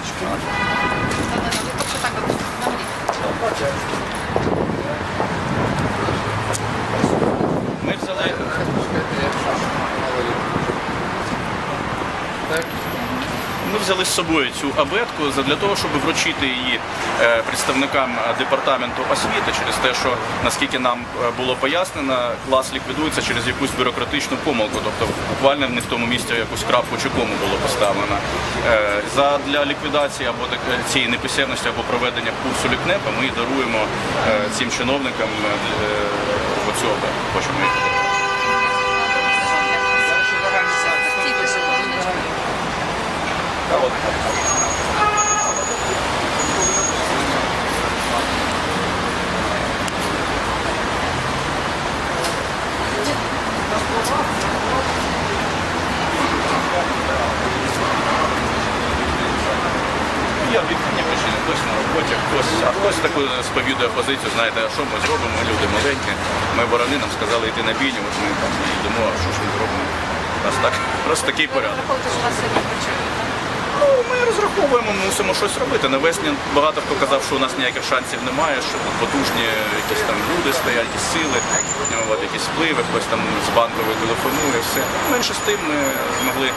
наведіть. Ми взяли Так. Ми взяли з собою цю абетку для того, щоб вручити її е, представникам е, департаменту освіти через те, що наскільки нам е, було пояснено, клас ліквідується через якусь бюрократичну помилку, тобто буквально них в тому місці якусь крапку чи кому було поставлено. За для ліквідації або цієї неписемності або проведення курсу лікнепа ми даруємо цим чиновникам оцю абетку. Хочемо. Стійте, секундочку. Та от. Відповідні причини, хтось на хтось, а хтось таку сповідує позицію, знаєте, а що ми зробимо, ми люди маленькі, ми ворони, нам сказали йти на бійню, от ми там йдемо, а що ж ми зробимо? Нас так, просто такий порядок. Ну, ми розраховуємо, мусимо щось робити. Навесні багато хто казав, що у нас ніяких шансів немає, що тут потужні якісь там люди стоять, якісь сили, от, якісь впливи, хтось там з банкової телефонує, все. Менше з тим ми змогли е,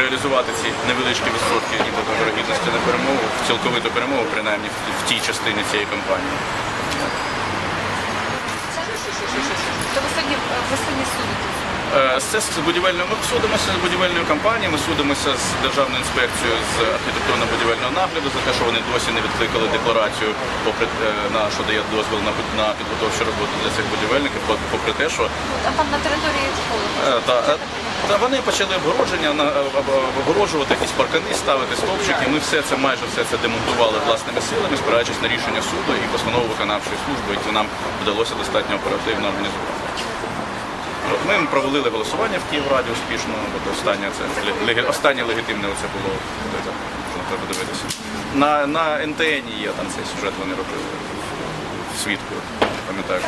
реалізувати ці невеличкі відсотки нібито вирогідності на перемогу, в цілковиту перемогу, принаймні в, тій частині цієї кампанії. То ви сьогодні, ви сьогодні Е, з будівельною. Ми судимося з будівельною компанією, ми судимося з Державною інспекцією з архітектурно-будівельного нагляду за те, що вони досі не відкликали декларацію, попри е, на що дає дозвіл на, на підготовчу роботу для цих будівельників, попри те, що А там на території школи. е, та, та вони почали обгородження на обгороджувати якісь паркани, ставити стовпчики. Ми все це майже все це демонтували власними силами, спираючись на рішення суду і постанову виконавчої служби, які нам вдалося достатньо оперативно організувати. Ми провалили голосування в Київраді успішно, от останнє це останнє легітимне оце було. Це, треба дивитися. На, на НТН є там цей сюжет вони робили. Свідку, пам'ятаю,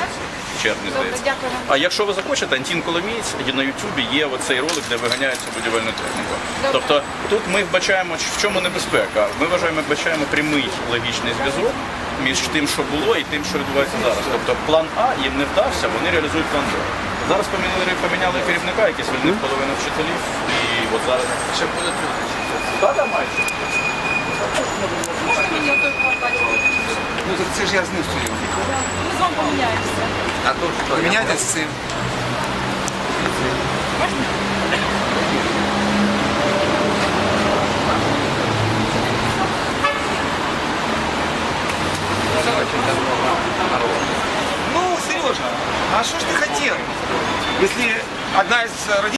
в червні здається. А якщо ви захочете, Антін Коломієць на Ютубі є оцей ролик, де виганяється будівельну техніку. Добре. Тобто тут ми вбачаємо, в чому небезпека. Ми вважаємо, вбачаємо прямий логічний зв'язок між тим, що було, і тим, що відбувається зараз. Тобто план А їм не вдався, вони реалізують план Б. Зараз поміняли, поміняли керівника, який звільнив половину вчителів, і от зараз Ще буде трудно. та майже. Можна мені отой побачити? Ну так це ж я з ним стою. Ми з вами поміняємося. А то поміняйтесь з цим. Ну, Сережа, а что ж ты хотел? Если одна из родителей